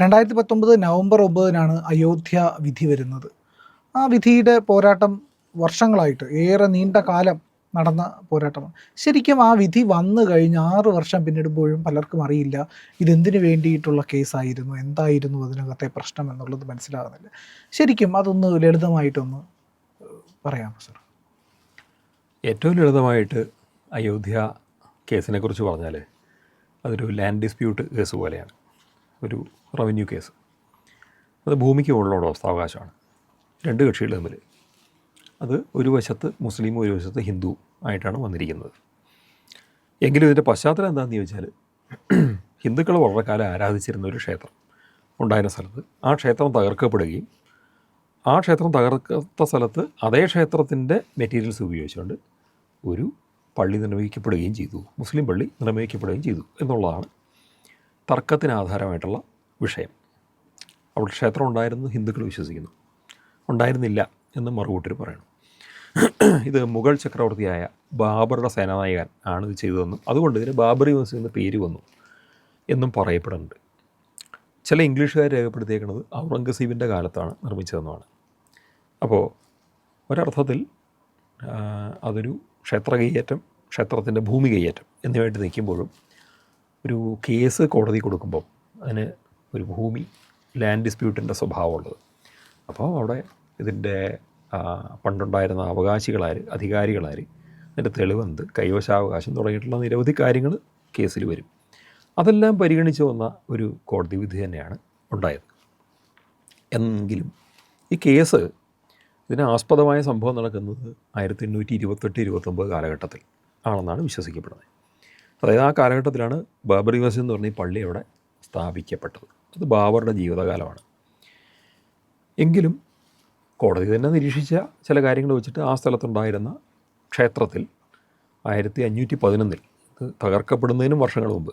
രണ്ടായിരത്തി പത്തൊമ്പത് നവംബർ ഒമ്പതിനാണ് അയോധ്യ വിധി വരുന്നത്. ആ വിധിയുടെ പോരാട്ടം വർഷങ്ങളായിട്ട് ഏറെ നീണ്ട കാലം നടന്ന പോരാട്ടമാണ്. ശരിക്കും ആ വിധി വന്നു കഴിഞ്ഞ് ആറ് വർഷം പിന്നിടുമ്പോഴും പലർക്കും അറിയില്ല ഇതെന്തിനു വേണ്ടിയിട്ടുള്ള കേസായിരുന്നു എന്തായിരുന്നു അതിനകത്തെ പ്രശ്നം എന്നുള്ളത് മനസ്സിലാകുന്നില്ല. ശരിക്കും അതൊന്ന് ലളിതമായിട്ടൊന്ന് പറയാമോ സർ? ഏറ്റവും ലളിതമായിട്ട് അയോധ്യ കേസിനെ കുറിച്ച് പറഞ്ഞാൽ അതൊരു ലാൻഡ് ഡിസ്പ്യൂട്ട് കേസ് പോലെയാണ്. ഒരു റവന്യൂ കേസ്. അത് ഭൂമിക്ക് മുകളിലുള്ള അവകാശമാണ് രണ്ട് കക്ഷികൾ തമ്മിൽ അത് ഒരു വശത്ത് മുസ്ലിം ഒരു വശത്ത് ഹിന്ദു ആയിട്ടാണ് വന്നിരിക്കുന്നത്. എങ്കിലും ഇതിന്റെ പശ്ചാത്തലം എന്താണെന്ന് ചോദിച്ചാൽ ഹിന്ദുക്കൾ വളരെ കാലം ആരാധിച്ചിരുന്ന ഒരു ക്ഷേത്രം ഉണ്ടായിരുന്ന സ്ഥലത്ത് ആ ക്ഷേത്രം തകർക്കപ്പെടുകയും ആ ക്ഷേത്രം തകർക്കാത്ത സ്ഥലത്ത് അതേ ക്ഷേത്രത്തിന്റെ മെറ്റീരിയൽസ് ഉപയോഗിച്ചുകൊണ്ട് ഒരു പള്ളി നിർമ്മിക്കപ്പെടുകയും ചെയ്തു. മുസ്ലിം പള്ളി നിർമ്മിക്കപ്പെടുകയും ചെയ്തു എന്നുള്ളതാണ് തർക്കത്തിന് ആധാരമായിട്ടുള്ള വിഷയം. അവിടെ ക്ഷേത്രം ഉണ്ടായിരുന്നു ഹിന്ദുക്കൾ വിശ്വസിക്കുന്നു. ഉണ്ടായിരുന്നില്ല എന്ന് മറുകൂട്ടർ പറയുന്നു ഇത് മുഗൾ ചക്രവർത്തിയായ ബാബറുടെ സേനാനായകൻ ആണ് ഇത് ചെയ്തതെന്നും അതുകൊണ്ട് ഇതിന് ബാബറി മസ്ജിദ് എന്ന പേര് വന്നു എന്നും പറയപ്പെടുന്നുണ്ട്. ചില ഇംഗ്ലീഷുകാർ രേഖപ്പെടുത്തിയേക്കുന്നത് ഔറംഗസീബിന്റെ കാലത്താണ് നിർമ്മിച്ചതെന്നുമാണ്. അപ്പോൾ ഒരർത്ഥത്തിൽ അതൊരു ക്ഷേത്ര കയ്യേറ്റം ക്ഷേത്രത്തിന്റെ ഭൂമി കയ്യേറ്റം എന്നിവയായിട്ട് നിൽക്കുമ്പോഴും ഒരു കേസ് കോടതി കൊടുക്കുമ്പോൾ അതിന് ഒരു ഭൂമി ലാൻഡ് ഡിസ്പ്യൂട്ടിന്റെ സ്വഭാവമുള്ളത്. അപ്പോൾ അവിടെ ഇതിന്റെ പണ്ടുണ്ടായിരുന്ന അവകാശികളാർ അധികാരികളാർ അതിന്റെ തെളിവെന്ത് കൈവശാവകാശം തുടങ്ങിയിട്ടുള്ള നിരവധി കാര്യങ്ങൾ കേസിൽ വരും. അതെല്ലാം പരിഗണിച്ച് വന്ന ഒരു കോടതി വിധി തന്നെയാണ് ഉണ്ടായത്. എങ്കിലും ഈ കേസ് ഇതിന് ആസ്പദമായ സംഭവം നടക്കുന്നത് ആയിരത്തി എണ്ണൂറ്റി ഇരുപത്തെട്ട് ഇരുപത്തൊമ്പത് കാലഘട്ടത്തിൽ ആണെന്നാണ് വിശ്വസിക്കപ്പെടുന്നത്. അതായത് ആ കാലഘട്ടത്തിലാണ് ബാബറി മസ്ജിദ് എന്ന് പറഞ്ഞ ഈ പള്ളി അവിടെ സ്ഥാപിക്കപ്പെട്ടത്. അത് ബാബറുടെ ജീവിതകാലമാണ്. എങ്കിലും കോടതി തന്നെ നിരീക്ഷിച്ച ചില കാര്യങ്ങൾ വെച്ചിട്ട് ആ സ്ഥലത്തുണ്ടായിരുന്ന ക്ഷേത്രത്തിൽ ആയിരത്തി അഞ്ഞൂറ്റി പതിനൊന്നിൽ തകർക്കപ്പെടുന്നതിനും വർഷങ്ങൾ മുമ്പ്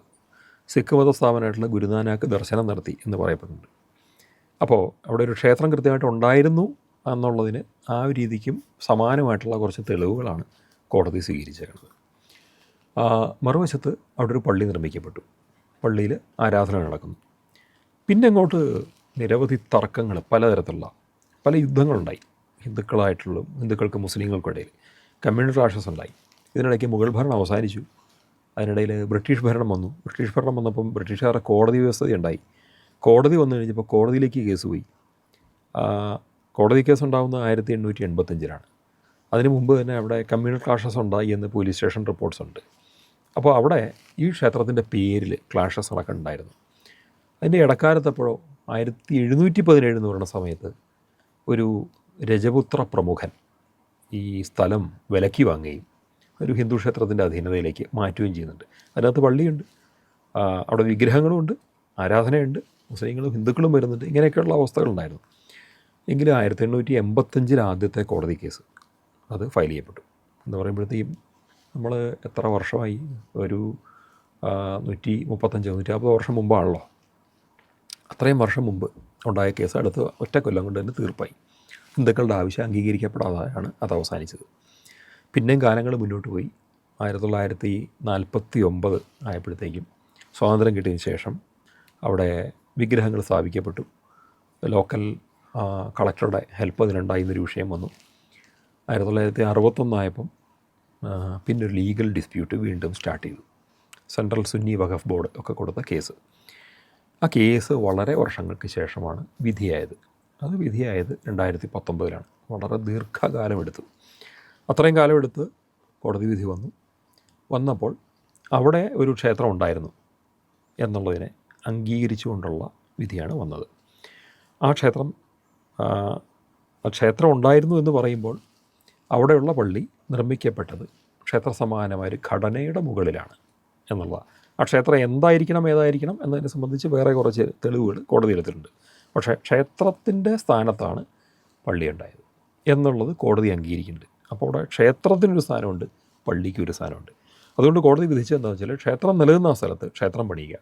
സിഖ് മത സ്ഥാപനമായിട്ടുള്ള ഗുരുനാനാക്ക് ദർശനം നടത്തി എന്ന് പറയപ്പെടുന്നുണ്ട്. അപ്പോൾ അവിടെ ഒരു ക്ഷേത്രം കൃത്യമായിട്ട് ഉണ്ടായിരുന്നു എന്നുള്ളതിന് ആ രീതിക്കും സമാനമായിട്ടുള്ള കുറച്ച് തെളിവുകളാണ് കോടതി സ്വീകരിച്ചേക്കുന്നത് ആ, മറുവശത്ത് അവിടെ ഒരു പള്ളി നിർമ്മിക്കപ്പെട്ടു. പള്ളിയിൽ ആരാധന നടക്കുന്നു. പിന്നെ അങ്ങോട്ട് നിരവധി തർക്കങ്ങൾ പലതരത്തിലുള്ള പല യുദ്ധങ്ങളുണ്ടായി. ഹിന്ദുക്കളായിട്ടുള്ള ഹിന്ദുക്കൾക്ക് മുസ്ലിങ്ങൾക്കും ഇടയിൽ കമ്മ്യൂണിറ്റി ക്ലാഷസ് ഉണ്ടായി. ഇതിനിടയ്ക്ക് മുഗൾ ഭരണം അവസാനിച്ചു. അതിനിടയിൽ ബ്രിട്ടീഷ് ഭരണം വന്നു. ബ്രിട്ടീഷ് ഭരണം വന്നപ്പം ബ്രിട്ടീഷുകാരുടെ കോടതി വ്യവസ്ഥ ഉണ്ടായി. കോടതി വന്നു കഴിഞ്ഞപ്പോൾ കോടതിയിലേക്ക് കേസ് പോയി. കോടതി കേസ് ഉണ്ടാകുന്ന ആയിരത്തി എണ്ണൂറ്റി എൺപത്തഞ്ചിലാണ് അതിന് മുമ്പ് തന്നെ അവിടെ കമ്മ്യൂണിറ്റി ക്ലാഷസ് ഉണ്ടായി എന്ന് പോലീസ് സ്റ്റേഷൻ റിപ്പോർട്ട്സ് ഉണ്ട്. അപ്പോൾ അവിടെ ഈ ക്ഷേത്രത്തിന്റെ പേരിൽ ക്ലാഷസ് നടക്കുന്നുണ്ടായിരുന്നു അതിന്റെ ഇടക്കാലത്തപ്പോഴോ ആയിരത്തി എഴുന്നൂറ്റി പതിനേഴ് എന്ന് പറയുന്ന സമയത്ത് ഒരു രജപുത്ര പ്രമുഖൻ ഈ സ്ഥലം വിലക്കി വാങ്ങുകയും ഒരു ഹിന്ദു ക്ഷേത്രത്തിന്റെ അധീനതയിലേക്ക് മാറ്റുകയും ചെയ്യുന്നുണ്ട്. അതിനകത്ത് പള്ളിയുണ്ട് അവിടെ വിഗ്രഹങ്ങളുമുണ്ട് ആരാധനയുണ്ട് മുസ്ലിങ്ങളും ഹിന്ദുക്കളും വരുന്നുണ്ട് ഇങ്ങനെയൊക്കെയുള്ള അവസ്ഥകളുണ്ടായിരുന്നു. എങ്കിലും ആയിരത്തി എണ്ണൂറ്റി എൺപത്തഞ്ചിൽ ആദ്യത്തെ കോടതി കേസ് അത് ഫയൽ ചെയ്യപ്പെട്ടു. എന്ന് പറയുമ്പോഴത്തേക്കും നമ്മൾ എത്ര വർഷമായി? ഒരു നൂറ്റി മുപ്പത്തഞ്ച് നൂറ്റി അമ്പത് വർഷം മുമ്പാണല്ലോ. അത്രയും വർഷം മുമ്പ് ഉണ്ടായ കേസ് അടുത്ത് ഒറ്റ കൊല്ലം കൊണ്ട് തന്നെ തീർപ്പായി. ഹിന്ദുക്കളുടെ ആവശ്യം അംഗീകരിക്കപ്പെടാതെയാണ് അത് അവസാനിച്ചത്. പിന്നെയും കാലങ്ങൾ മുന്നോട്ട് പോയി. ആയിരത്തി തൊള്ളായിരത്തി നാൽപ്പത്തി ഒമ്പത് ആയപ്പോഴത്തേക്കും സ്വാതന്ത്ര്യം കിട്ടിയതിന് ശേഷം അവിടെ വിഗ്രഹങ്ങൾ സ്ഥാപിക്കപ്പെട്ടു. ലോക്കൽ കളക്ടറുടെ ഹെൽപ്പ് അതിനുണ്ടായി എന്നൊരു വിഷയം വന്നു. ആയിരത്തി തൊള്ളായിരത്തി അറുപത്തൊന്നായപ്പം പിന്നെ ഒരു ലീഗൽ ഡിസ്പ്യൂട്ട് വീണ്ടും സ്റ്റാർട്ട് ചെയ്തു. സെൻട്രൽ സുന്നി വഖഫ് ബോർഡ് ഒക്കെ കൊടുത്ത കേസ് ആ കേസ് വളരെ വർഷങ്ങൾക്ക് ശേഷമാണ് വിധിയായത്. അത് വിധിയായത് രണ്ടായിരത്തി പത്തൊമ്പതിലാണ് വളരെ ദീർഘകാലം എടുത്തു. അത്രയും കാലമെടുത്ത് കോടതി വിധി വന്നു. വന്നപ്പോൾ അവിടെ ഒരു ക്ഷേത്രം ഉണ്ടായിരുന്നു എന്നുള്ളതിനെ അംഗീകരിച്ചുകൊണ്ടുള്ള വിധിയാണ് വന്നത്. ആ ക്ഷേത്രം ആ ക്ഷേത്രം ഉണ്ടായിരുന്നു എന്ന് പറയുമ്പോൾ അവിടെയുള്ള പള്ളി നിർമ്മിക്കപ്പെട്ടത് ക്ഷേത്ര സമാനമായ ഒരു ഘടനയുടെ മുകളിലാണ് എന്നുള്ള. ആ ക്ഷേത്രം എന്തായിരിക്കണം ഏതായിരിക്കണം എന്നതിനെ സംബന്ധിച്ച് വേറെ കുറച്ച് തെളിവുകൾ കോടതി എടുത്തിട്ടുണ്ട്. പക്ഷേ ക്ഷേത്രത്തിന്റെ സ്ഥാനത്താണ് പള്ളി ഉണ്ടായത് എന്നുള്ളത് കോടതി അംഗീകരിക്കുന്നുണ്ട്. അപ്പോൾ അവിടെ ക്ഷേത്രത്തിനൊരു സ്ഥാനമുണ്ട് പള്ളിക്ക് ഒരു സ്ഥാനമുണ്ട്. അതുകൊണ്ട് കോടതി വിധിച്ചത് എന്താണെന്ന് വെച്ചാൽ ക്ഷേത്രം നിലനിന്ന സ്ഥലത്ത് ക്ഷേത്രം പണിയുക.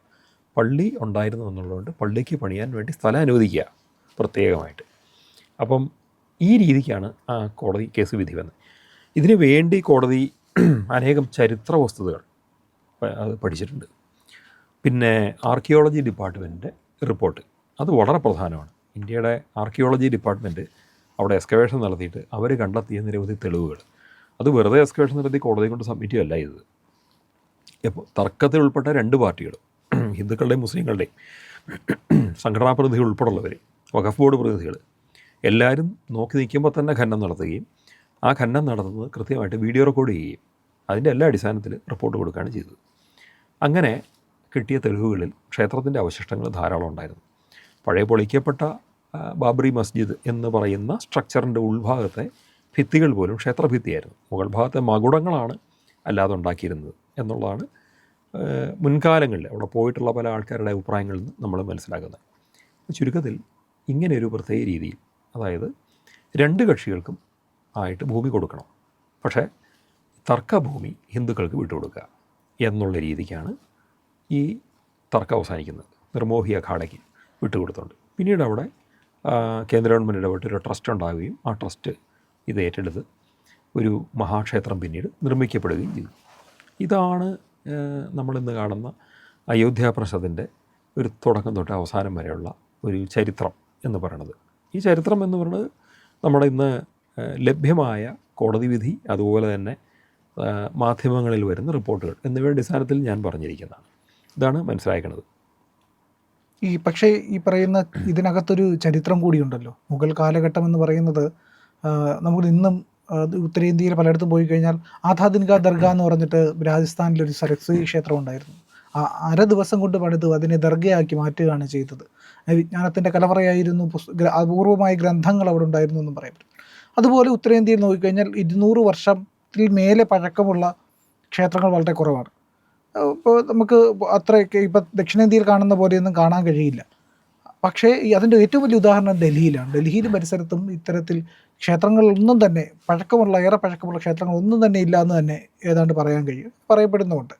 പള്ളി ഉണ്ടായിരുന്നു എന്നുള്ളതുകൊണ്ട് പള്ളിക്ക് പണിയാൻ വേണ്ടി സ്ഥലം അനുവദിക്കുക പ്രത്യേകമായിട്ട്. അപ്പം ഈ രീതിക്കാണ് ആ കോടതി കേസ് വിധി വന്നത് ഇതിനു വേണ്ടി കോടതി അനേകം ചരിത്ര വസ്തുതകൾ അത് പഠിച്ചിട്ടുണ്ട്. പിന്നെ ആർക്കിയോളജി ഡിപ്പാർട്ട്മെന്റിന്റെ റിപ്പോർട്ട് അത് വളരെ പ്രധാനമാണ്. ഇന്ത്യയുടെ ആർക്കിയോളജി ഡിപ്പാർട്ട്മെന്റ് അവിടെ എക്സ്കവേഷൻ നടത്തിയിട്ട് അവർ കണ്ടെത്തിയ നിരവധി തെളിവുകൾ. അത് വെറുതെ എക്സ്കവേഷൻ നടത്തി കോടതി കൊണ്ട് സബ്മിറ്റ് ചെയ്യല്ല ഇത് ഇപ്പോൾ തർക്കത്തിൽ ഉൾപ്പെട്ട രണ്ട് പാർട്ടികളും ഹിന്ദുക്കളുടെയും മുസ്ലിങ്ങളുടെയും സംഘടനാ പ്രതിനിധികൾ ഉൾപ്പെടെയുള്ളവർ വഖഫ് ബോർഡ് പ്രതിനിധികൾ എല്ലാവരും നോക്കി നിൽക്കുമ്പോൾ തന്നെ ഖനനം നടത്തുകയും ആ ഖനനം നടന്നത് കൃത്യമായിട്ട് വീഡിയോ റെക്കോർഡ് ചെയ്യുകയും അതിന്റെ എല്ലാ അടിസ്ഥാനത്തിൽ റിപ്പോർട്ട് കൊടുക്കുകയാണ് ചെയ്തത്. അങ്ങനെ കിട്ടിയ തെളിവുകളിൽ ക്ഷേത്രത്തിന്റെ അവശിഷ്ടങ്ങൾ ധാരാളം ഉണ്ടായിരുന്നു. പഴയ പൊളിക്കപ്പെട്ട ബാബറി മസ്ജിദ് എന്ന് പറയുന്ന സ്ട്രക്ചറിന്റെ ഉൾഭാഗത്തെ ഭിത്തികൾ പോലും ക്ഷേത്രഭിത്തിയായിരുന്നു. മുകൾ ഭാഗത്തെ മകുടങ്ങളാണ് അല്ലാതെ ഉണ്ടാക്കിയിരുന്നത് എന്നുള്ളതാണ് മുൻകാലങ്ങളിൽ അവിടെ പോയിട്ടുള്ള പല ആൾക്കാരുടെ അഭിപ്രായങ്ങളിൽ നിന്ന് നമ്മൾ മനസ്സിലാക്കുന്നത്. ചുരുക്കത്തിൽ ഇങ്ങനെ ഒരു പ്രത്യേക രീതിയിൽ അതായത് രണ്ട് കക്ഷികൾക്കും ആയിട്ട് ഭൂമി കൊടുക്കണം. പക്ഷേ തർക്കഭൂമി ഹിന്ദുക്കൾക്ക് വിട്ടുകൊടുക്കുക എന്നുള്ള രീതിക്കാണ് ഈ തർക്കം അവസാനിക്കുന്നത്. നിർമോഹി അഖാഡയ്ക്ക് വിട്ടുകൊടുത്തുണ്ട്. പിന്നീട് അവിടെ കേന്ദ്ര ഗവൺമെന്റ് ഇടപെട്ട് ഒരു ട്രസ്റ്റ് ഉണ്ടാവുകയും ആ ട്രസ്റ്റ് ഇത് ഏറ്റെടുത്ത് ഒരു മഹാക്ഷേത്രം പിന്നീട് നിർമ്മിക്കപ്പെടുകയും ചെയ്തു. ഇതാണ് നമ്മളിന്ന് കാണുന്ന അയോധ്യ പ്രസാദിന്റെ ഒരു തുടക്കം തൊട്ട് അവസാനം വരെയുള്ള ഒരു ചരിത്രം എന്ന് പറയുന്നത്. ഈ ചരിത്രം എന്ന് പറയുന്നത് നമ്മുടെ ഇന്ന് ലഭ്യമായ കോടതി വിധി അതുപോലെ തന്നെ മാധ്യമങ്ങളിൽ വരുന്ന റിപ്പോർട്ടുകൾ എന്നിവയുടെ അടിസ്ഥാനത്തിൽ ഞാൻ പറഞ്ഞിരിക്കുന്നതാണ്. ഇതാണ് മനസ്സിലാക്കുന്നത് ഈ പക്ഷേ ഈ പറയുന്ന ഇതിനകത്തൊരു ചരിത്രം കൂടിയുണ്ടല്ലോ. മുഗൾ കാലഘട്ടം എന്ന് പറയുന്നത് നമ്മൾ ഇന്നും ഉത്തരേന്ത്യയിൽ പലയിടത്തും പോയി കഴിഞ്ഞാൽ ആധാദിൻക ദർഗ എന്ന് പറഞ്ഞിട്ട് രാജസ്ഥാനിലൊരു സരസ്വതി ക്ഷേത്രം ഉണ്ടായിരുന്നു. ആ അര ദിവസം കൊണ്ട് പണിതു അതിനെ ദർഗയാക്കി മാറ്റുകയാണ് ചെയ്തത്. വിജ്ഞാനത്തിന്റെ കലവറയായിരുന്നു അപൂർവമായ ഗ്രന്ഥങ്ങൾ അവിടെ ഉണ്ടായിരുന്നു എന്ന് പറയാൻ പറ്റും അതുപോലെ ഉത്തരേന്ത്യയിൽ നോക്കിക്കഴിഞ്ഞാൽ ഇരുന്നൂറ് വർഷത്തിൽ മേലെ പഴക്കമുള്ള ക്ഷേത്രങ്ങൾ വളരെ കുറവാണ്. ഇപ്പോൾ നമുക്ക് അത്രയൊക്കെ ഇപ്പം ദക്ഷിണേന്ത്യയിൽ കാണുന്ന പോലെയൊന്നും കാണാൻ കഴിയില്ല. പക്ഷേ അതിന്റെ ഏറ്റവും വലിയ ഉദാഹരണം ഡൽഹിയിലാണ്. ഡൽഹിയിലും പരിസരത്തും ഇത്തരത്തിൽ ക്ഷേത്രങ്ങളൊന്നും തന്നെ പഴക്കമുള്ള ഏറെ പഴക്കമുള്ള ക്ഷേത്രങ്ങളൊന്നും തന്നെ ഇല്ല എന്ന് തന്നെ ഏതാണ്ട് പറയാൻ കഴിയും പറയപ്പെടുന്നുമുണ്ട്.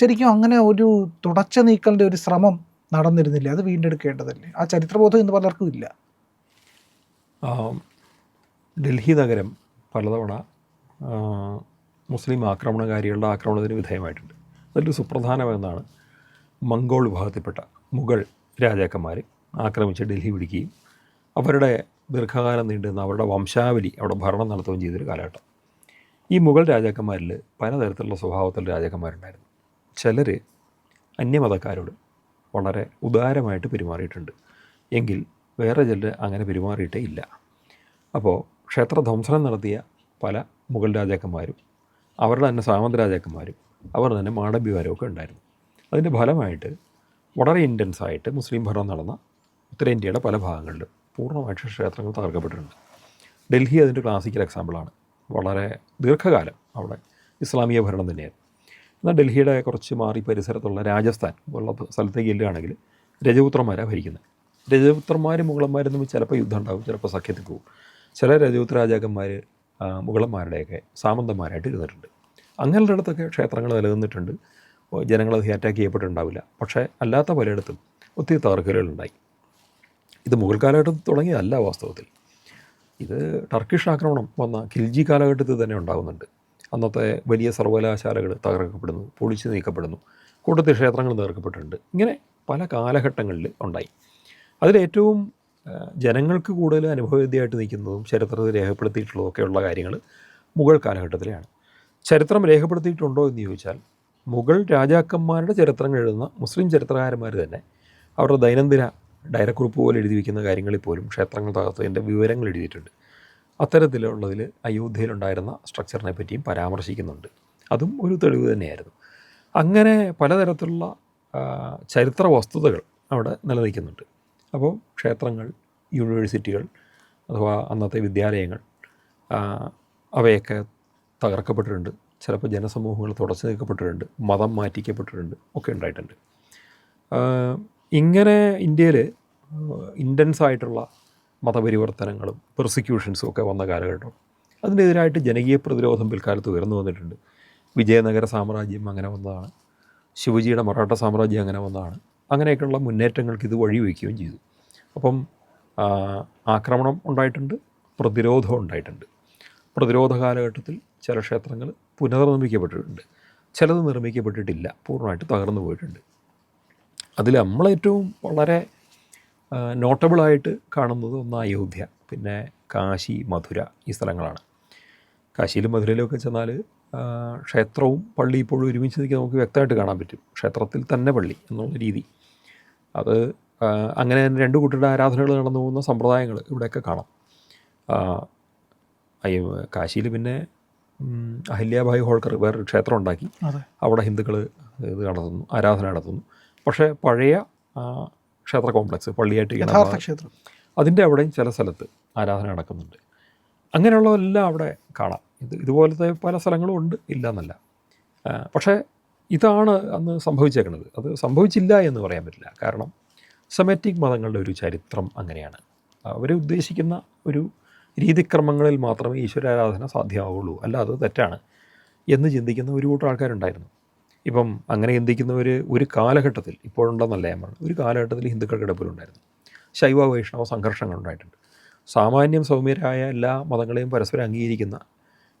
ശരിക്കും അങ്ങനെ ഒരു തുടച്ച നീക്കലിന്റെ ഒരു ശ്രമം നടന്നിരുന്നില്ല. അത് വീണ്ടെടുക്കേണ്ടതല്ലേ? ആ ചരിത്രബോധം ഇന്ന് പലർക്കും ഇല്ല. ഡൽഹി നഗരം പലതവണ മുസ്ലിം ആക്രമണകാരികളുടെ ആക്രമണത്തിന് വിധേയമായിട്ടുണ്ട്. അതിൽ സുപ്രധാനമെന്നാണ് മംഗോൾ വിഭാഗത്തിൽപ്പെട്ട മുഗൾ രാജാക്കന്മാർ ആക്രമിച്ച് ഡൽഹി പിടിക്കുകയും അവരുടെ ദീർഘകാലം നീണ്ടുന്ന അവരുടെ വംശാവലി അവിടെ ഭരണം നടത്തുകയും ചെയ്തൊരു കാലഘട്ടം. ഈ മുഗൾ രാജാക്കന്മാരിൽ പലതരത്തിലുള്ള സ്വഭാവത്തിലുള്ള രാജാക്കന്മാരുണ്ടായിരുന്നു. ചിലർ അന്യമതക്കാരോട് വളരെ ഉദാരമായിട്ട് പെരുമാറിയിട്ടുണ്ട്. എങ്കിൽ വേറെ ചിലർ അങ്ങനെ പെരുമാറിയിട്ടേ ഇല്ല. അപ്പോൾ ക്ഷേത്രധ്വംസനം നടത്തിയ പല മുഗൾ രാജാക്കന്മാരും അവരുടെ തന്നെ സാമന്ത രാജാക്കന്മാരും അവർ തന്നെ മാടമ്പിമാരും ഒക്കെ ഉണ്ടായിരുന്നു. അതിന്റെ ഫലമായിട്ട് വളരെ ഇന്റൻസ് ആയിട്ട് മുസ്ലിം ഭരണം നടന്ന ഉത്തരേന്ത്യയുടെ പല ഭാഗങ്ങളിലും പൂർണമായിട്ട് ക്ഷേത്രങ്ങൾ തകർക്കപ്പെട്ടിട്ടുണ്ട്. ഡൽഹി അതിന്റെ ക്ലാസിക്കൽ എക്സാമ്പിളാണ് വളരെ ദീർഘകാലം അവിടെ ഇസ്ലാമിക ഭരണം തന്നെയായിരുന്നു. എന്നാൽ ഡൽഹിയുടെ കുറച്ച് മാറി പരിസരത്തുള്ള രാജസ്ഥാൻ പോലുള്ള സ്ഥലത്തേക്ക് ചെല്ലുകയാണെങ്കിൽ രജപുത്രന്മാരാണ് ഭരിക്കുന്നത്. രജപുത്രന്മാരും മുഗളന്മാരും തമ്മിൽ ചിലപ്പോൾ യുദ്ധം ഉണ്ടാകും ചിലപ്പോൾ സഖ്യത്തിൽ പോകും. ചില രജപുത്ര രാജാക്കന്മാർ മുഗളന്മാരുടെയൊക്കെ സാമന്തന്മാരായിട്ട് ഇരുന്നിട്ടുണ്ട്. അങ്ങനെയുള്ള ഇടത്തൊക്കെ ക്ഷേത്രങ്ങൾ നിലനിന്നിട്ടുണ്ട്. ജനങ്ങളത് അറ്റാക്ക് ചെയ്യപ്പെട്ടിട്ടുണ്ടാവില്ല. പക്ഷേ അല്ലാത്ത പലയിടത്തും ഒത്തിരി തകർക്കലുകളുണ്ടായി. ഇത് മുഗൾ കാലഘട്ടത്തിൽ തുടങ്ങിയതല്ല വാസ്തവത്തിൽ. ഇത് ടർക്കിഷ് ആക്രമണം വന്ന ഖിൽജി കാലഘട്ടത്തിൽ തന്നെ ഉണ്ടാകുന്നുണ്ട് അന്നത്തെ വലിയ സർവകലാശാലകൾ തകർക്കപ്പെടുന്നു പൊളിച്ചു നീക്കപ്പെടുന്നു കൂട്ടത്തിൽ ക്ഷേത്രങ്ങൾ തകർക്കപ്പെട്ടിട്ടുണ്ട് ഇങ്ങനെ പല കാലഘട്ടങ്ങളിൽ ഉണ്ടായി. അതിലേറ്റവും ജനങ്ങൾക്ക് കൂടുതൽ അനുഭവവിദ്യയായിട്ട് നിൽക്കുന്നതും ചരിത്രത്തിൽ രേഖപ്പെടുത്തിയിട്ടുള്ളതും ഒക്കെയുള്ള കാര്യങ്ങൾ മുഗൾ കാലഘട്ടത്തിലാണ് ചരിത്രം രേഖപ്പെടുത്തിയിട്ടുണ്ടോ എന്ന് ചോദിച്ചാൽ മുഗൾ രാജാക്കന്മാരുടെ ചരിത്രങ്ങൾ എഴുതുന്ന മുസ്ലിം ചരിത്രകാരന്മാർ തന്നെ അവരുടെ ദൈനംദിന ഡയറക്കുറിപ്പ് പോലെ എഴുതി വയ്ക്കുന്ന കാര്യങ്ങളിൽ പോലും ക്ഷേത്രങ്ങൾ തകർത്തതിന്റെ വിവരങ്ങൾ എഴുതിയിട്ടുണ്ട്. അത്തരത്തിലുള്ളതിൽ അയോധ്യയിലുണ്ടായിരുന്ന സ്ട്രക്ചറിനെ പറ്റിയും പരാമർശിക്കുന്നുണ്ട്. അതും ഒരു തെളിവ് തന്നെയായിരുന്നു. അങ്ങനെ പലതരത്തിലുള്ള ചരിത്ര വസ്തുതകൾ അവിടെ നിലനിൽക്കുന്നുണ്ട്. അപ്പോൾ ക്ഷേത്രങ്ങൾ യൂണിവേഴ്സിറ്റികൾ അഥവാ അന്നത്തെ വിദ്യാലയങ്ങൾ അവയൊക്കെ തകർക്കപ്പെട്ടിട്ടുണ്ട്. ചിലപ്പോൾ ജനസമൂഹങ്ങൾ തുടച്ചു നീക്കപ്പെട്ടിട്ടുണ്ട് മതം മാറ്റിക്കപ്പെട്ടിട്ടുണ്ട് ഒക്കെ ഉണ്ടായിട്ടുണ്ട്. ഇങ്ങനെ ഇന്ത്യയിൽ ഇന്റൻസ് ആയിട്ടുള്ള മതപരിവർത്തനങ്ങളും പ്രോസിക്യൂഷൻസും ഒക്കെ വന്ന കാലഘട്ടം. അതിനെതിരായിട്ട് ജനകീയ പ്രതിരോധം പിൽക്കാലത്ത് ഉയർന്നു വന്നിട്ടുണ്ട്. വിജയനഗര സാമ്രാജ്യം അങ്ങനെ വന്നതാണ്. ശിവജിയുടെ മറാഠ സാമ്രാജ്യം അങ്ങനെ വന്നതാണ്. അങ്ങനെയൊക്കെയുള്ള മുന്നേറ്റങ്ങൾക്ക് ഇത് വഴിവെക്കുകയും ചെയ്തു. അപ്പം ആക്രമണം ഉണ്ടായിട്ടുണ്ട് പ്രതിരോധം ഉണ്ടായിട്ടുണ്ട്. പ്രതിരോധ കാലഘട്ടത്തിൽ ചില ക്ഷേത്രങ്ങൾ പുനർനിർമ്മിക്കപ്പെട്ടിട്ടുണ്ട്. ചിലത് നിർമ്മിക്കപ്പെട്ടിട്ടില്ല പൂർണമായിട്ട് തകർന്നു പോയിട്ടുണ്ട്. അതിൽ നമ്മളേറ്റവും വളരെ നോട്ടബിളായിട്ട് കാണുന്നത് ഒന്ന് അയോധ്യ പിന്നെ കാശി മധുര ഈ സ്ഥലങ്ങളാണ്. കാശിയിലും മധുരയിലും ഒക്കെ ചെന്നാൽ ക്ഷേത്രവും പള്ളി ഇപ്പോഴും ഒരുമിച്ച് നിൽക്കുക നമുക്ക് വ്യക്തമായിട്ട് കാണാൻ പറ്റും. ക്ഷേത്രത്തിൽ തന്നെ പള്ളി എന്നുള്ള രീതി. അത് അങ്ങനെ തന്നെ രണ്ട് കൂട്ടരുടെ ആരാധനകൾ നടന്നു പോകുന്ന സമ്പ്രദായങ്ങൾ ഇവിടെയൊക്കെ കാണാം. കാശിയിൽ പിന്നെ അഹല്യാബായി ഹോൾക്കർ വേറൊരു ക്ഷേത്രം ഉണ്ടാക്കി. അവിടെ ഹിന്ദുക്കൾ ഇത് നടത്തുന്നു ആരാധന നടത്തുന്നു. പക്ഷേ പഴയ ക്ഷേത്ര കോംപ്ലക്സ് പള്ളിയായിട്ട് ക്ഷേത്രം. അതിന്റെ അവിടെയും ചില സ്ഥലത്ത് ആരാധന നടക്കുന്നുണ്ട്. അങ്ങനെയുള്ളതെല്ലാം അവിടെ കാണാം. ഇത് ഇതുപോലത്തെ പല സ്ഥലങ്ങളും ഉണ്ട് ഇല്ല എന്നല്ല പക്ഷേ ഇതാണ് അന്ന് സംഭവിച്ചേക്കുന്നത് അത് സംഭവിച്ചില്ല എന്ന് പറയാൻ പറ്റില്ല. കാരണം സെമറ്റിക് മതങ്ങളുടെ ഒരു ചരിത്രം അങ്ങനെയാണ്. അവർ ഉദ്ദേശിക്കുന്ന ഒരു രീതിക്രമങ്ങളിൽ മാത്രമേ ഈശ്വരാരാധന സാധ്യമാവുള്ളൂ. അല്ലാതെ തെറ്റാണ് എന്ന് ചിന്തിക്കുന്ന ഒരു കൂട്ടം ആൾക്കാരുണ്ടായിരുന്നു. ഇപ്പം അങ്ങനെ ചിന്തിക്കുന്നവർ ഒരു കാലഘട്ടത്തിൽ ഇപ്പോഴുണ്ടെന്നല്ല ഞാൻ പറഞ്ഞു ഒരു കാലഘട്ടത്തിൽ ഹിന്ദുക്കൾക്കിടെ പോലും ശൈവ വൈഷ്ണവ സംഘർഷങ്ങൾ ഉണ്ടായിട്ടുണ്ട് സാമാന്യം സൗമ്യരായ എല്ലാ മതങ്ങളെയും പരസ്പരം അംഗീകരിക്കുന്ന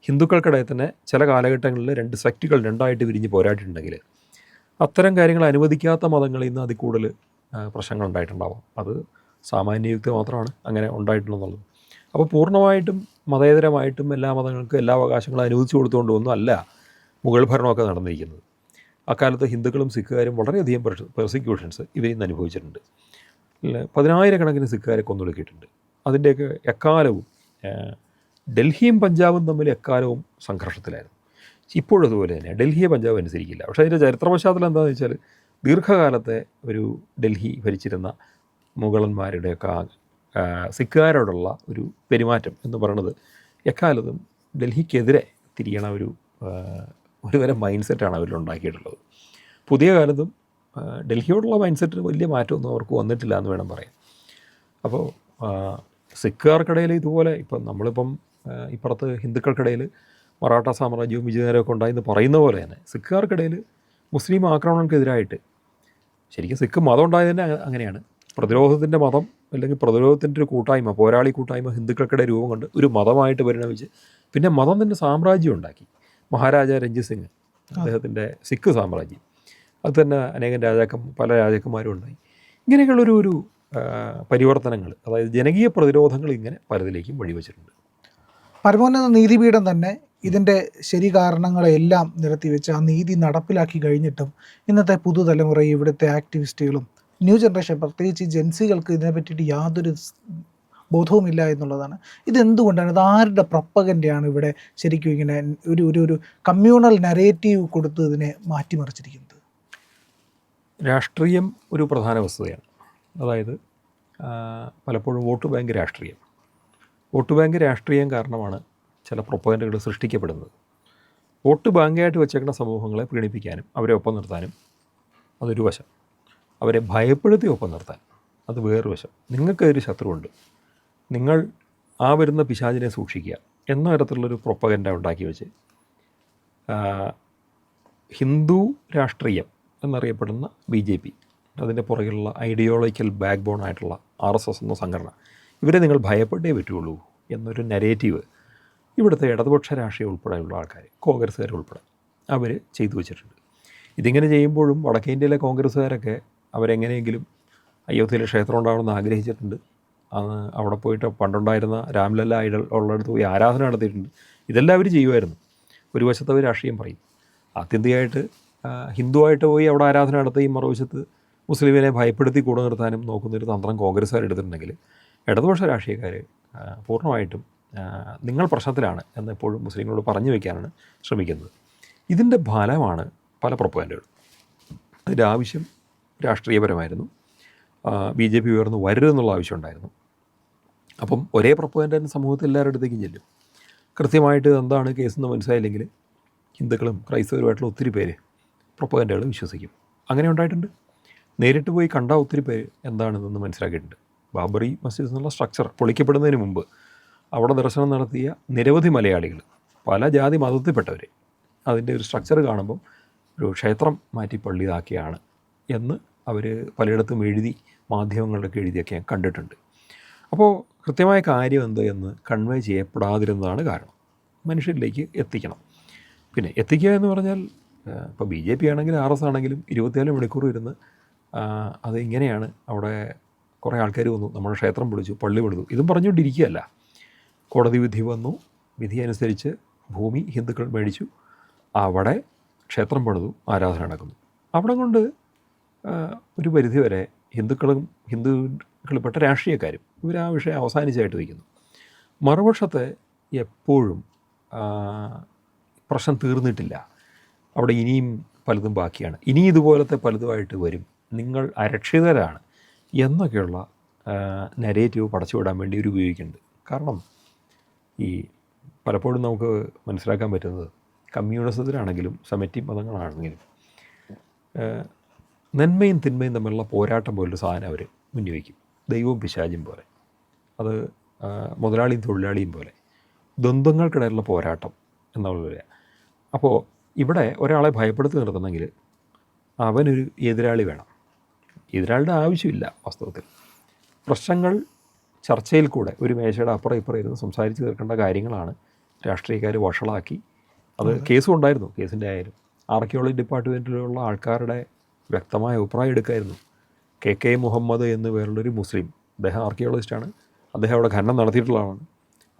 ഹിന്ദുക്കൾക്കിടയിൽ തന്നെ ചില കാലഘട്ടങ്ങളിൽ രണ്ട് സെക്റ്റുകൾ രണ്ടായിട്ട് വിരിഞ്ഞ് പോരാട്ടിട്ടുണ്ടെങ്കിൽ അത്തരം കാര്യങ്ങൾ അനുവദിക്കാത്ത മതങ്ങളിൽ നിന്ന് അതിൽ കൂടുതൽ പ്രശ്നങ്ങൾ ഉണ്ടായിട്ടുണ്ടാവും. അത് സാമാന്യയുക്തി മാത്രമാണ് അങ്ങനെ ഉണ്ടായിട്ടുള്ളതെന്നുള്ളത്. അപ്പോൾ പൂർണമായിട്ടും മതേതരമായിട്ടും എല്ലാ മതങ്ങൾക്കും എല്ലാ അവകാശങ്ങളും അനുവദിച്ചു കൊടുത്തുകൊണ്ടൊന്നും അല്ല മുഗൾ ഭരണമൊക്കെ നടന്നിരിക്കുന്നത്. അക്കാലത്ത് ഹിന്ദുക്കളും സിഖുകാരും വളരെയധികം പെർസിക്യൂഷൻസ് ഇവരിൽ നിന്ന് അനുഭവിച്ചിട്ടുണ്ട്. പതിനായിരക്കണക്കിന് സിഖുകാരെ കൊന്നൊടുക്കിയിട്ടുണ്ട്. അതിന്റെയൊക്കെ എക്കാലവും ഡൽഹിയും പഞ്ചാബും തമ്മിൽ എക്കാലവും സംഘർഷത്തിലായിരുന്നു. ഇപ്പോഴും അതുപോലെ തന്നെ. ഡൽഹിയെ പഞ്ചാബ് അനുസരിക്കില്ല. പക്ഷേ അതിന്റെ ചരിത്ര പശ്ചാത്തലം എന്താണെന്ന് വെച്ചാൽ ദീർഘകാലത്തെ ഒരു ഡൽഹി ഭരിച്ചിരുന്ന മുഗളന്മാരുടെയൊക്കെ സിഖുകാരോടുള്ള ഒരു പെരുമാറ്റം എന്ന് പറയുന്നത് എക്കാലത്തും ഡൽഹിക്കെതിരെ തിരിയണ ഒരു ഒരുതരം ഒരു തരം മൈൻഡ് സെറ്റാണ് അവരിൽ ഉണ്ടാക്കിയിട്ടുള്ളത്. പുതിയ കാലത്തും ഡൽഹിയോടുള്ള മൈൻഡ് സെറ്റിന് വലിയ മാറ്റമൊന്നും അവർക്ക് വന്നിട്ടില്ല എന്ന് വേണം പറയാം അപ്പോൾ സിഖുകാർക്കിടയിൽ ഇതുപോലെ ഇപ്പം നമ്മളിപ്പം ഇപ്പുറത്ത് ഹിന്ദുക്കൾക്കിടയിൽ മറാഠ സാമ്രാജ്യവും വിജയനഗരമൊക്കെ ഉണ്ടായെന്ന് പറയുന്ന പോലെ തന്നെ സിഖുകാർക്കിടയിൽ മുസ്ലിം ആക്രമണങ്ങൾക്കെതിരായിട്ട് ശരിക്കും സിഖ് മതം ഉണ്ടായത് തന്നെ അങ്ങനെയാണ്. പ്രതിരോധത്തിന്റെ മതം അല്ലെങ്കിൽ പ്രതിരോധത്തിന്റെ ഒരു കൂട്ടായ്മ പോരാളി കൂട്ടായ്മ ഹിന്ദുക്കൾക്കിടെ രൂപം കൊണ്ട് ഒരു മതമായിട്ട് പരിണമിച്ച് പിന്നെ മതം തന്നെ സാമ്രാജ്യം ഉണ്ടാക്കി. മഹാരാജ രഞ്ജിത് സിംഗ് അദ്ദേഹത്തിന്റെ സിഖ് സാമ്രാജ്യം. അത് തന്നെ അനേകം രാജാക്കം പല രാജാക്കന്മാരും ഉണ്ടായി. ഇങ്ങനെയൊക്കെയുള്ളൊരു ഒരു പരിവർത്തനങ്ങൾ അതായത് ജനകീയ പ്രതിരോധങ്ങൾ ഇങ്ങനെ പലതിലേക്കും വഴിവെച്ചിട്ടുണ്ട്. പരമോന്നത നീതിപീഠം തന്നെ ഇതിന്റെ ശരി കാരണങ്ങളെല്ലാം നിരത്തിവെച്ച് ആ നീതി നടപ്പിലാക്കി കഴിഞ്ഞിട്ടും ഇന്നത്തെ പുതുതലമുറ ഇവിടുത്തെ ആക്ടിവിസ്റ്റുകളും ന്യൂ ജനറേഷൻ പ്രത്യേകിച്ച് ജെൻസികൾക്ക് ഇതിനെ പറ്റിയിട്ട് യാതൊരു ബോധവുമില്ല എന്നുള്ളതാണ്. ഇതെന്തുകൊണ്ടാണ്? ഇത് ആരുടെ പ്രപ്പകന്റെയാണ് ഇവിടെ ശരിക്കും ഇങ്ങനെ ഒരു ഒരു ഒരു കമ്മ്യൂണൽ നരേറ്റീവ് കൊടുത്ത് ഇതിനെ മാറ്റിമറിച്ചിരിക്കുന്നത്? രാഷ്ട്രീയം ഒരു പ്രധാന വസ്തുതയാണ്. അതായത് പലപ്പോഴും വോട്ട് ബാങ്ക് രാഷ്ട്രീയം. വോട്ട് ബാങ്ക് രാഷ്ട്രീയം കാരണമാണ് ചില പ്രൊപ്പഗൻഡുകൾ സൃഷ്ടിക്കപ്പെടുന്നത്. വോട്ട് ബാങ്കായിട്ട് വെച്ചേക്കുന്ന സമൂഹങ്ങളെ പ്രീണിപ്പിക്കാനും അവരെ ഒപ്പം നിർത്താനും അതൊരു വശം. അവരെ ഭയപ്പെടുത്തി ഒപ്പം നിർത്താൻ അത് വേറൊരു വശം. നിങ്ങൾക്കൊരു ശത്രുവുണ്ട്. നിങ്ങൾ ആ വരുന്ന പിശാചിനെ സൂക്ഷിക്കുക എന്ന തരത്തിലുള്ളൊരു പ്രൊപ്പഗൻഡ ഉണ്ടാക്കി വെച്ച് ഹിന്ദു രാഷ്ട്രീയം എന്നറിയപ്പെടുന്ന ബി ജെ പി അതിന്റെ പുറകിലുള്ള ഐഡിയോളജിക്കൽ ബാക്ക്ബോൺ ആയിട്ടുള്ള ആർ എസ് എസ് എന്ന സംഘടന ഇവരെ നിങ്ങൾ ഭയപ്പെട്ടേ പറ്റുള്ളൂ എന്നൊരു നരേറ്റീവ് ഇവിടുത്തെ ഇടതുപക്ഷ രാഷ്ട്രീയം ഉൾപ്പെടെയുള്ള ആൾക്കാർ കോൺഗ്രസ്സുകാർ ഉൾപ്പെടെ അവർ ചെയ്തു വെച്ചിട്ടുണ്ട്. ഇതിങ്ങനെ ചെയ്യുമ്പോഴും വടക്കേ ഇന്ത്യയിലെ കോൺഗ്രസ്സുകാരൊക്കെ അവരെങ്ങനെയെങ്കിലും അയോധ്യയിലെ ക്ഷേത്രം ഉണ്ടാവണമെന്ന് ആഗ്രഹിച്ചിട്ടുണ്ട്. അന്ന് അവിടെ പോയിട്ട് പണ്ടുണ്ടായിരുന്ന രാംലല്ല ഐഡൽ ഉള്ളിടത്ത് പോയി ആരാധന നടത്തിയിട്ടുണ്ട്. ഇതെല്ലാം അവർ ചെയ്യുമായിരുന്നു. ഒരു വശത്ത് അവർ രാഷ്ട്രീയം പറയും. ആത്യന്തികമായിട്ട് ഹിന്ദുവായിട്ട് പോയി അവിടെ ആരാധന നടത്തുകയും മറുവശത്ത് മുസ്ലിമിനെ ഭയപ്പെടുത്തി കൂടെ നിർത്താനും നോക്കുന്നൊരു തന്ത്രം കോൺഗ്രസ്സുകാർ എടുത്തിട്ടുണ്ടെങ്കിൽ ഇടതുപക്ഷ രാഷ്ട്രീയക്കാർ പൂർണമായിട്ടും നിങ്ങൾ പ്രശ്നത്തിലാണ് എന്ന് എപ്പോഴും മുസ്ലിങ്ങളോട് പറഞ്ഞു വയ്ക്കാനാണ് ശ്രമിക്കുന്നത്. ഇതിന്റെ ഫലമാണ് പല പ്രൊപ്പഗൻഡുകളും. അതിന്റെ ആവശ്യം രാഷ്ട്രീയപരമായിരുന്നു. ബി ജെ പി ഉയർന്നു വരരുതെന്നുള്ള ആവശ്യം ഉണ്ടായിരുന്നു. അപ്പം ഒരേ പ്രൊപ്പഗൻഡ സമൂഹത്തിൽ എല്ലാവരുടെ അടുത്തേക്കും ചെല്ലും. കൃത്യമായിട്ട് എന്താണ് കേസെന്ന് മനസ്സിലായില്ലെങ്കിൽ ഹിന്ദുക്കളും ക്രൈസ്തവരുമായിട്ടുള്ള ഒത്തിരി പേര് പ്രൊപ്പഗൻഡകൾ വിശ്വസിക്കും. അങ്ങനെ ഉണ്ടായിട്ടുണ്ട്. നേരിട്ട് പോയി കണ്ട ഒത്തിരി പേര് എന്താണെന്നൊന്ന് മനസ്സിലാക്കിയിട്ടുണ്ട്. ബാബറി മസ്ജിദ് എന്നുള്ള സ്ട്രക്ചർ പൊളിക്കപ്പെടുന്നതിന് മുമ്പ് അവിടെ ദർശനം നടത്തിയ നിരവധി മലയാളികൾ പല ജാതി മതത്തിൽപ്പെട്ടവർ അതിന്റെ ഒരു സ്ട്രക്ചർ കാണുമ്പം ഒരു ക്ഷേത്രം മാറ്റി പള്ളിയാക്കിയാണ് എന്ന് അവർ പലയിടത്തും എഴുതി മാധ്യമങ്ങളിലൊക്കെ എഴുതിയൊക്കെ ഞാൻ കണ്ടിട്ടുണ്ട്. അപ്പോൾ കൃത്യമായ കാര്യം എന്ത് എന്ന് കൺവേ ചെയ്യപ്പെടാതിരുന്നതാണ് കാരണം. മനുഷ്യരിലേക്ക് എത്തിക്കണം. പിന്നെ എത്തിക്കുക എന്ന് പറഞ്ഞാൽ ഇപ്പോൾ ബി ജെ പി ആണെങ്കിലും ആർ എസ് ആണെങ്കിലും ഇരുപത്തിനാല് മണിക്കൂർ ഇരുന്ന് അത് ഇങ്ങനെയാണ് അവിടെ കുറേ ആൾക്കാർ വന്നു നമ്മുടെ ക്ഷേത്രം പൊളിച്ചു പള്ളി പൊളിച്ചു ഇതും പറഞ്ഞുകൊണ്ടിരിക്കുകയല്ല. കോടതി വിധി വന്നു. വിധി അനുസരിച്ച് ഭൂമി ഹിന്ദുക്കൾ മേടിച്ചു. അവിടെ ക്ഷേത്രം പണിതു ആരാധന നടക്കുന്നു. അവിടെ കൊണ്ട് ഒരു പരിധിവരെ ഹിന്ദുക്കളും ഹിന്ദുക്കളിൽപ്പെട്ട രാഷ്ട്രീയക്കാരും ഇവർ ആ വിഷയം അവസാനിച്ചായിട്ട് വയ്ക്കുന്നു മറുപക്ഷത്തെ എപ്പോഴും പ്രശ്നം തീർന്നിട്ടില്ല. അവിടെ ഇനിയും പലതും ബാക്കിയാണ്. ഇനി ഇതുപോലത്തെ പലതുമായിട്ട് വരും. നിങ്ങൾ അരക്ഷിതരാണ്. എന്നൊക്കെയുള്ള നെരേറ്റീവ് പടച്ചുവിടാൻ വേണ്ടി ഒരു ഉപയോഗിക്കുന്നുണ്ട്. കാരണം ഈ പലപ്പോഴും നമുക്ക് മനസ്സിലാക്കാൻ പറ്റുന്നത് കമ്മ്യൂണിസത്തിലാണെങ്കിലും സെമറ്റി മതങ്ങളാണെങ്കിലും നന്മയും തിന്മയും തമ്മിലുള്ള പോരാട്ടം പോലൊരു സാധനം അവർ മുന്നിവയ്ക്കും ദൈവവും പിശാചും പോലെ. അത് മുതലാളിയും തൊഴിലാളിയും പോലെ. ദ്വന്ദ്ങ്ങൾക്കിടയിലുള്ള പോരാട്ടം എന്നുള്ളത് അപ്പോൾ ഇവിടെ ഒരാളെ ഭയപ്പെടുത്തി നിർത്തണമെങ്കിൽ അവനൊരു എതിരാളി വേണം. എതിരാളിയുടെ ആവശ്യമില്ല വാസ്തവത്തിൽ. പ്രശ്നങ്ങൾ ചർച്ചയിൽ കൂടെ ഒരു മേശയുടെ അപ്പുറം ഇപ്പുറം ഇരുന്ന് സംസാരിച്ച് തീർക്കേണ്ട കാര്യങ്ങളാണ് രാഷ്ട്രീയക്കാർ വഷളാക്കി. അത് കേസും ഉണ്ടായിരുന്നു കേസിന്റെ ആയാലും. ആർക്കിയോളജി ഡിപ്പാർട്ട്മെന്റിലുള്ള ആൾക്കാരുടെ വ്യക്തമായ അഭിപ്രായം എടുക്കായിരുന്നു. കെ കെ മുഹമ്മദ് എന്ന് പേരുള്ളൊരു മുസ്ലിം അദ്ദേഹം ആർക്കിയോളജിസ്റ്റാണ് അദ്ദേഹം അവിടെ ഖനനം നടത്തിയിട്ടുള്ളതാണ്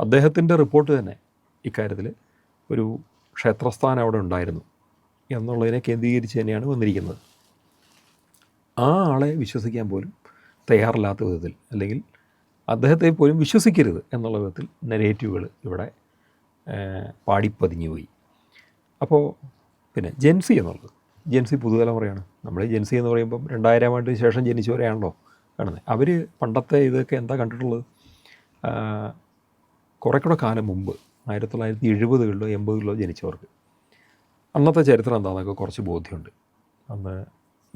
അദ്ദേഹത്തിന്റെ റിപ്പോർട്ട് തന്നെ ഇക്കാര്യത്തിൽ ഒരു ക്ഷേത്രസ്ഥാനം അവിടെ ഉണ്ടായിരുന്നു എന്നുള്ളതിനെ കേന്ദ്രീകരിച്ച് തന്നെയാണ് വന്നിരിക്കുന്നത്. ആ ആളെ വിശ്വസിക്കാൻ പോലും തയ്യാറില്ലാത്ത വിധത്തിൽ അല്ലെങ്കിൽ അദ്ദേഹത്തെ പോലും വിശ്വസിക്കരുത് എന്നുള്ള വിധത്തിൽ നെഗറ്റീവുകൾ ഇവിടെ പാടിപ്പതിഞ്ഞു പോയി. അപ്പോൾ പിന്നെ ജെൻസി എന്നുള്ളത്. ജെൻസി പുതുതലമുറയാണ്. നമ്മൾ ജെൻസി എന്ന് പറയുമ്പം രണ്ടായിരം ആണ്ടിന് ശേഷം ജനിച്ചവരെയാണല്ലോ കാണുന്നത്. അവർ പണ്ടത്തെ ഇതൊക്കെ എന്താ കണ്ടിട്ടുള്ളത്? കുറേ കൂടെ കാലം മുമ്പ് ആയിരത്തി തൊള്ളായിരത്തി എഴുപതുകളിലോ എൺപതുകളിലോ ജനിച്ചവർക്ക്. അന്നത്തെ ചരിത്രം എന്താണെന്നൊക്കെ കുറച്ച് ബോധ്യമുണ്ട്. അന്ന്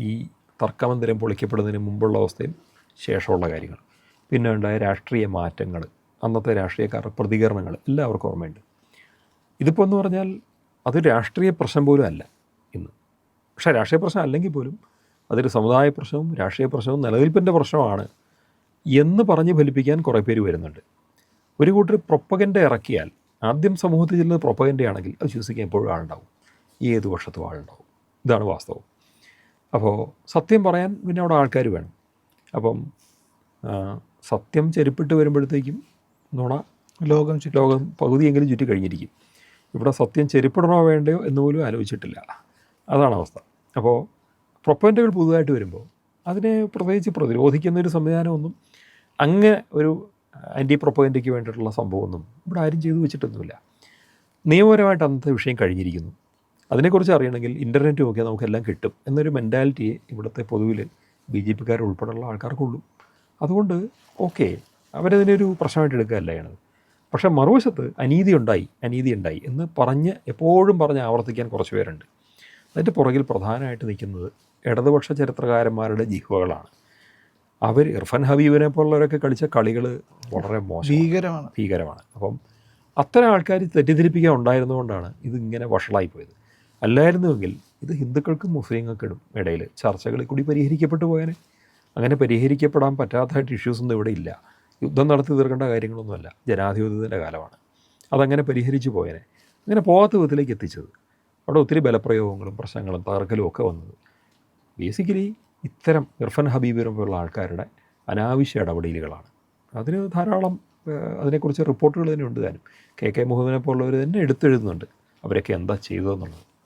ഈ തർക്കമന്ദിരം പൊളിക്കപ്പെടുന്നതിന് മുമ്പുള്ള അവസ്ഥയും ശേഷമുള്ള കാര്യങ്ങൾ. പിന്നെ ഉണ്ടായ രാഷ്ട്രീയ മാറ്റങ്ങൾ അന്നത്തെ രാഷ്ട്രീയക്കാരുടെ പ്രതികരണങ്ങൾ എല്ലാവർക്കും ഓർമ്മയുണ്ട്. ഇതിപ്പോൾ എന്ന് പറഞ്ഞാൽ അത് രാഷ്ട്രീയ പ്രശ്നം പോലും അല്ല ഇന്ന്. പക്ഷേ രാഷ്ട്രീയ പ്രശ്നം അല്ലെങ്കിൽ പോലും അതൊരു സമുദായ പ്രശ്നവും രാഷ്ട്രീയ പ്രശ്നവും നിലനിൽപ്പിന്റെ പ്രശ്നമാണ് എന്ന് പറഞ്ഞ് ഫലിപ്പിക്കാൻ കുറേ പേര് വരുന്നുണ്ട്. ഒരു കൂട്ടർ പ്രൊപ്പഗൻഡ ഇറക്കിയാൽ ആദ്യം സമൂഹത്തിൽ ചെല്ലുന്നത് പ്രൊപ്പഗൻഡയാണെങ്കിൽ അത് വിശ്വസിക്കാൻ എപ്പോഴും ആളുണ്ടാവും. ഏത് വർഷത്തും ആളുണ്ടാവും. ഇതാണ് വാസ്തവം. അപ്പോൾ സത്യം പറയാൻ പിന്നെ അവിടെ ആൾക്കാർ വേണം. അപ്പം സത്യം ചെരുപ്പിട്ട് വരുമ്പോഴത്തേക്കും നുണ ലോകം ലോകം പകുതിയെങ്കിലും ചുറ്റി കഴിഞ്ഞിരിക്കും. ഇവിടെ സത്യം ചെരുപ്പിടണോ വേണ്ടയോ എന്ന് പോലും ആലോചിച്ചിട്ടില്ല. അതാണ് അവസ്ഥ. അപ്പോൾ പ്രൊപ്പന്റുകൾ പുതുതായിട്ട് വരുമ്പോൾ അതിനെ പ്രത്യേകിച്ച് പ്രതിരോധിക്കുന്ന ഒരു സംവിധാനമൊന്നും അങ്ങ് ഒരു ആന്റി പ്രൊപ്പന്റയ്ക്ക് വേണ്ടിയിട്ടുള്ള സംഭവമൊന്നും ഇവിടെ ആരും ചെയ്തു വെച്ചിട്ടൊന്നുമില്ല. നിയമപരമായിട്ട് അന്നത്തെ വിഷയം കഴിഞ്ഞിരിക്കുന്നു. അതിനെക്കുറിച്ച് അറിയണമെങ്കിൽ ഇന്റർനെറ്റ് നോക്കിയാൽ നമുക്കെല്ലാം കിട്ടും എന്നൊരു മെന്റാലിറ്റിയെ ഇവിടുത്തെ പൊതുവിൽ ബി ജെ പിക്കാർ ഉൾപ്പെടെയുള്ള ആൾക്കാർക്കുള്ളൂ. അതുകൊണ്ട് ഓക്കെ അവരതിനൊരു പ്രശ്നമായിട്ട് എടുക്കുകയല്ല ചെയ്യണത്. പക്ഷേ മറുവശത്ത് അനീതി ഉണ്ടായി അനീതി ഉണ്ടായി എന്ന് പറഞ്ഞ് എപ്പോഴും പറഞ്ഞ് ആവർത്തിക്കാൻ കുറച്ച് പേരുണ്ട്. അതിന്റെ പുറകിൽ പ്രധാനമായിട്ട് നിൽക്കുന്നത് ഇടതുപക്ഷ ചരിത്രകാരന്മാരുടെ ജിഹ്വകളാണ്. അവർ ഇർഫാൻ ഹബീബിനെ പോലുള്ളവരൊക്കെ കളിച്ച കളികൾ വളരെ മോശം ഭീകരമാണ്. ഭീകരമാണ്. അപ്പം അത്തരം ആൾക്കാർ തെറ്റിദ്ധരിപ്പിക്കാൻ ഉണ്ടായിരുന്നുകൊണ്ടാണ് ഇതിങ്ങനെ ഇങ്ങനെ വഷളായിപ്പോയത് അല്ലായിരുന്നുവെങ്കിൽ ഇത് ഹിന്ദുക്കൾക്കും മുസ്ലിങ്ങൾക്കും ഇടയിൽ ചർച്ചകളിൽ കൂടി പരിഹരിക്കപ്പെട്ടു പോയാൽ അങ്ങനെ പരിഹരിക്കപ്പെടാൻ പറ്റാത്തതായിട്ട് ഇഷ്യൂസൊന്നും ഇവിടെ ഇല്ല. യുദ്ധം നടത്തി തീർക്കേണ്ട കാര്യങ്ങളൊന്നുമല്ല. ജനാധിപത്യത്തിന്റെ കാലമാണ്. അതങ്ങനെ പരിഹരിച്ചു പോയനെ. അങ്ങനെ പോകാത്ത വിധത്തിലേക്ക് എത്തിച്ചത്. അവിടെ ഒത്തിരി ബലപ്രയോഗങ്ങളും പ്രശ്നങ്ങളും തകർക്കലും ഒക്കെ വന്നത്. ബേസിക്കലി ഇത്തരം ഇർഫൻ ഹബീബിനെ പോലുള്ള ആൾക്കാരുടെ അനാവശ്യ ഇടപെടലുകളാണ്. അതിന് ധാരാളം അതിനെക്കുറിച്ച് റിപ്പോർട്ടുകൾ തന്നെ ഉണ്ട് താനും. കെ കെ മുഹമ്മദിനെ പോലുള്ളവർ തന്നെ എടുത്തെഴുതുന്നുണ്ട്. അവരൊക്കെ എന്താ ചെയ്തതെന്നുള്ളത്.